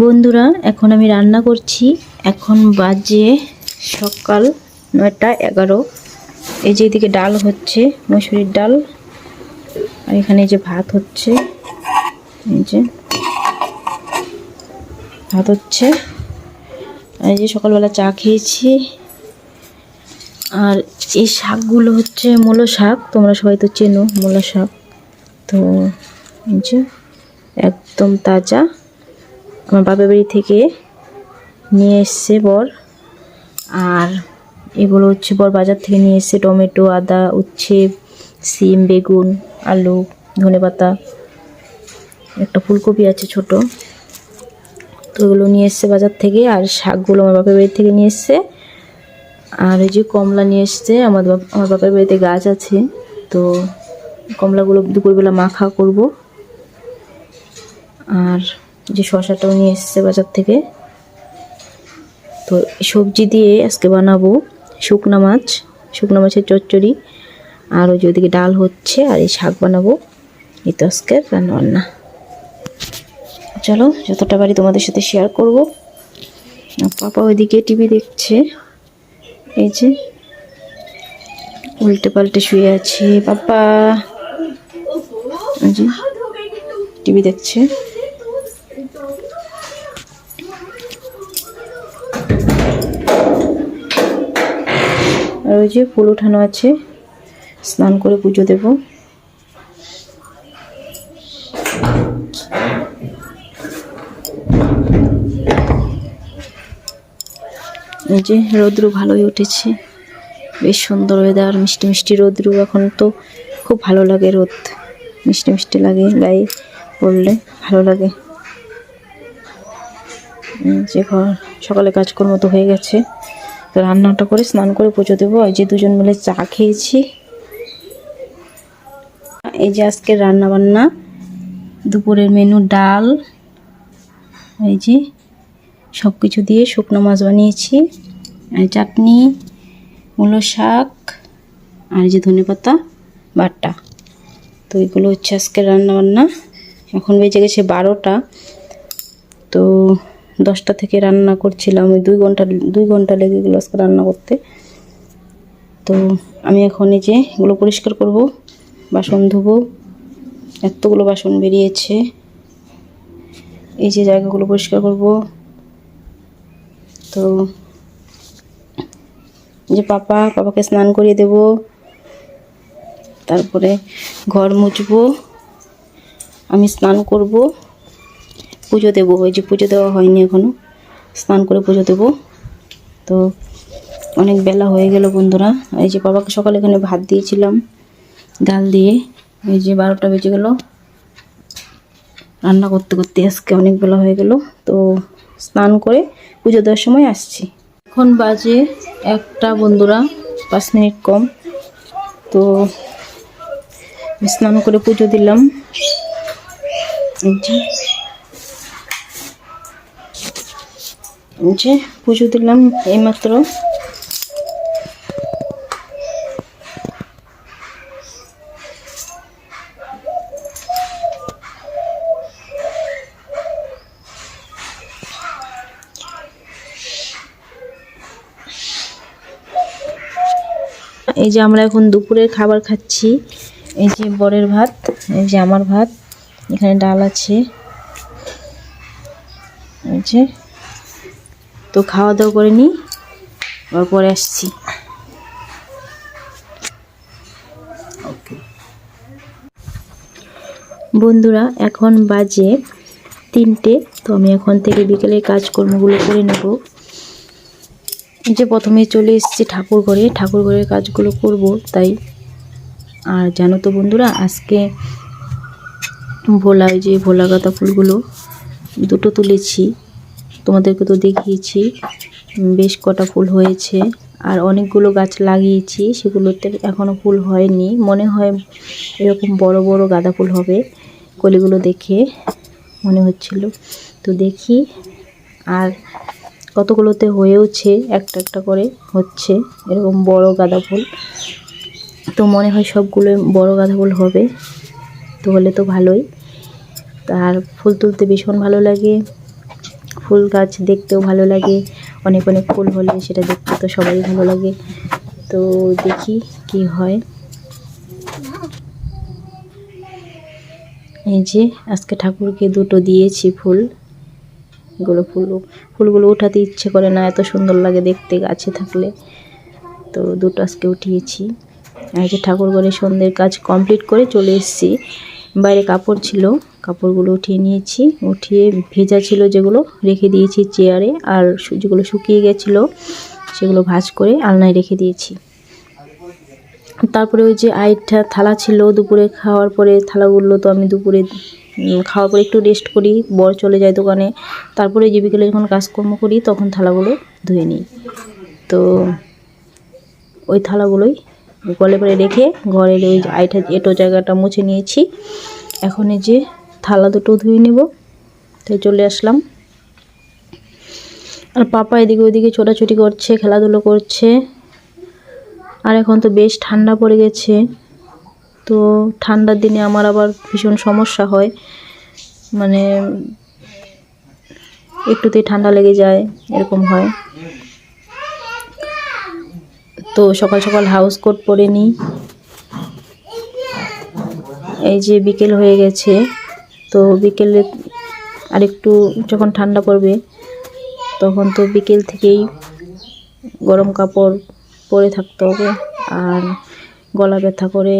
বন্ধুরা, এখন আমি রান্না করছি। এখন বাজে সকাল নয়টা এগারো। এই যে এদিকে ডাল হচ্ছে, মসুরির ডাল। আর এখানে যে ভাত হচ্ছে। এই যে ভাত হচ্ছে। আর এই যে সকালবেলা চা খেয়েছি। আর এই শাকগুলো হচ্ছে মূলো শাক। তোমরা সবাই তো চেনো মূলো শাক। তো এই যে একদম তাজা। আমার বাপের বাড়ি থেকে নিয়ে এসছে বর। আর এগুলো হচ্ছে বর বাজার থেকে নিয়ে এসছে টমেটো, আদা, উচ্ছে, সিম, বেগুন, আলু ধনেপাতা একটা ফুলকপি আছে ছোট। তো এগুলো নিয়ে এসছে বাজার থেকে। আর শাকগুলো আমার বাপের বাড়ি থেকে নিয়ে এসছে। আর এই যে কমলা নিয়ে এসছে, আমার আমার বাপের বাড়িতে গাছ আছে। তো কমলাগুলো দুপুরবেলা মাখা করব। আর যে শশাটাও নিয়ে এসছে বাজার থেকে। তো সবজি দিয়ে আজকে বানাবো শুকনা মাছ, শুকনা মাছের চচ্চড়ি, আর ওই যে ওদিকে ডাল হচ্ছে আর এই শাক বানাবো। এই তো আজকে রান্নাবান্না। চলো, যতটা পারি তোমাদের সাথে শেয়ার করব। পাপা ওইদিকে টিভি দেখছে। এই যে উল্টে পাল্টে শুয়ে আছে পাপা। টিভি দেখছে। আর ওই যে ফুল উঠানো আছে, স্নান করে পুজো দেব। এই যে রৌদ্র ভালোই উঠেছে, বেশ সুন্দর ওয়েদার মিষ্টি মিষ্টি রৌদ্র, এখন তো খুব ভালো লাগে রোদ। মিষ্টি মিষ্টি লাগে, গায়ে পড়লে ভালো লাগে। যে ঘর, সকালে কাজকর্ম তো হয়ে গেছে। তো রান্নাটা করে স্নান করে পুজো দেবো। এই যে দুজন মিলে চা খেয়েছি। এই যে আজকে রান্না বান্না দুপুরের মেনু ডাল, এই যে সব কিছু দিয়ে শুকনো মাছ বানিয়েছি। আর চাটনি, মূলো শাক, আর যে ধনেপাতা বাটা। তো এগুলো হচ্ছে আজকে রান্নাবান্না। এখন বেজে গেছে বারোটা। তো দশটা থেকে রান্না করছিলাম, ওই দুই ঘণ্টা দুই ঘণ্টা লেগে গেলো আজকে রান্না করতে। তো আমি এখন এই যে এগুলো পরিষ্কার করব, বাসন ধোবো, এতগুলো বাসন বেরিয়েছে। এই যে জায়গাগুলো পরিষ্কার করব। তো যে পাপা, পাপাকে স্নান করিয়ে দেব। তারপরে ঘর মুছবো। আমি স্নান করব। পুজো দেবো ওই যে পুজো দেওয়া হয়নি এখনও স্নান করে পুজো দেবো। তো অনেক বেলা হয়ে গেল বন্ধুরা, এই যে বাবাকে সকালে এখানে ভাত দিয়েছিলাম, ডাল দিয়ে, এই যে বারোটা বেজে গেল। রান্না করতে করতে আজকে অনেক বেলা হয়ে গেল, তো স্নান করে পুজো দেওয়ার সময় আসছি। এখন বাজে একটা বন্ধুরা, পাঁচ মিনিট কম, তো স্নান করে পুজো দিলাম। যে পুজো দিলাম এইমাত্র। এই যে আমরা এখন দুপুরের খাবার খাচ্ছি। এই যে বরের ভাত, এই যে আমার ভাত, এখানে ডাল আছে। এই যে তো খাওয়া দাওয়া করে নিই আবার পরে আসছি বন্ধুরা এখন বাজে তিনটে তো আমি এখন থেকে বিকেলের কাজকর্মগুলো করে নেব। যে প্রথমে চলে এসেছি ঠাকুর ঘরে ঠাকুর ঘরের কাজগুলো করব তাই। আর জানো তো বন্ধুরা আজকে ভোলা ওই যে ভোলা গাঁদা ফুলগুলো দুটো তুলেছি। তোমাদেরকে তো দেখিয়েছি। বেশ কটা ফুল হয়েছে। আর অনেকগুলো গাছ লাগিয়েছি। সেগুলোতে এখনও ফুল হয়নি। মনে হয় এরকম বড় বড় গাঁদা ফুল হবে কলিগুলো দেখে মনে হচ্ছিল। তো দেখি আর কতগুলোতে হয়েওছে, একটা একটা করে হচ্ছে। এরকম বড় গাঁদা ফুল। তো মনে হয় সবগুলো বড় গাঁদা ফুল হবে। তো হলে তো ভালোই। তার ফুল তুলতে ভীষণ ভালো লাগে। ফুল গাছ দেখতেও ভালো লাগে। অনেক অনেক ফুল হলে সেটা দেখতে তো সবারই ভালো লাগে। তো দেখি কি হয়। এই যে আজকে ঠাকুরকে দুটো দিয়েছি ফুল। এগুলো ফুল, ফুলগুলো উঠাতে ইচ্ছে করে না, এত সুন্দর লাগে দেখতে গাছে থাকলে। তো দুটো আজকে উঠিয়েছি। আর যে ঠাকুর ঘরে সন্ধ্যের কাজ কমপ্লিট করে চলে এসেছি। বাইরে কাপড় ছিল, কাপড়গুলো উঠিয়ে নিয়েছি। উঠিয়ে ভেজা ছিল যেগুলো রেখে দিয়েছি চেয়ারে আর যেগুলো শুকিয়ে গেছিল সেগুলো ভাজ করে আলনায় রেখে দিয়েছি। তারপরে ওই যে আইটা থালা ছিল দুপুরে খাওয়ার পরে, থালাগুলো তো আমি দুপুরে খাওয়ার পরে একটু রেস্ট করি, বর চলে যায় দোকানে। তারপরে যে বিকেলে যখন কাজকর্ম করি, তখন থালাগুলো ধুয়ে নিই। তো ওই থালাগুলোই গলে পরে রেখে ঘরের ওই আইটা এটো জায়গাটা মুছে নিয়েছি। এখন এই যে থালা দুটো ধুয়ে নেব, তাই চলে আসলাম। আর পাপা এদিকে ওইদিকে ছোটাছুটি করছে, খেলাধুলো করছে। আর এখন তো বেশ ঠান্ডা পড়ে গেছে। তো ঠান্ডার দিনে আমার আবার ভীষণ সমস্যা হয়। মানে একটুতেই ঠান্ডা লেগে যায়, এরকম হয়। তো সকাল সকাল হাউস কোট পরে নিই। এই যে বিকেল হয়ে গেছে, তো বিকেলে আরেকটু যখন ঠান্ডা পড়বে, তখন তো বিকেল থেকেই গরম কাপড় পরে থাকতে হবে আর গলা ব্যথা করে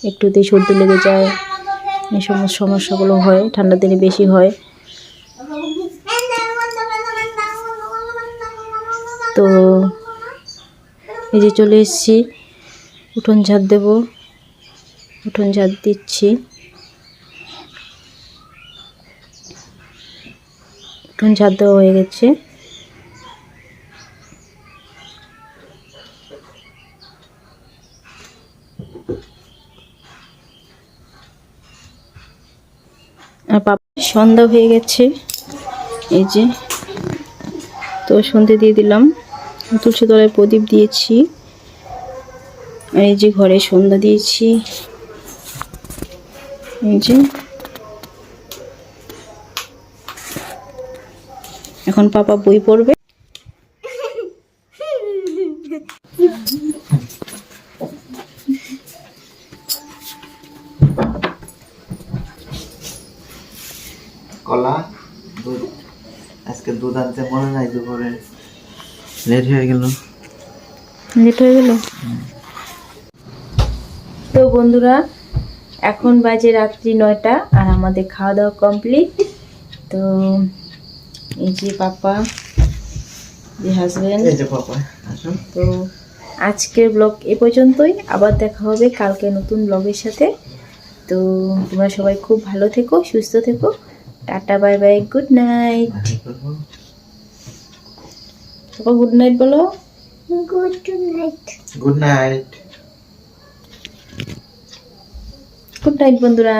একটুতেই সর্দি লেগে যায় এই সমস্ত সমস্যাগুলো হয় ঠান্ডা দিনে বেশি হয়। তো এই যে চলে এসেছি। উঠোন ঝাড় দেব। উঠোন ঝাড় দিচ্ছি। উঠোন ঝাড় দেওয়া হয়ে গেছে। আর পাপা সন্ধ্যা হয়ে গেছে। এই যে তো সন্ধে দিয়ে দিলাম। তুলসী তলায় প্রদীপ দিয়েছি। আর এই যে ঘরে সন্ধ্যা দিয়েছি। এই যে। এখন পাপা বই পড়বে। কলা, দুধ। আজকে দুধ আনতে মনে নাই দুপুরে। লেট হয়ে গেল। লেট হয়ে গেল? তো বন্ধুরা এখন বাজে রাত্রি নয়টা আর আমাদের খাওয়া দাওয়া কমপ্লিট তো এই যে পাপা যে আসুন তো আজকের ব্লগ এ পর্যন্তই। আবার দেখা হবে কালকে নতুন ব্লগের সাথে। তো তোমরা সবাই খুব ভালো থেকো সুস্থ থেকো। Tata bye bye good night পাপা গুড নাইট বলো গুড নাইট গুড নাইট বন্ধুরা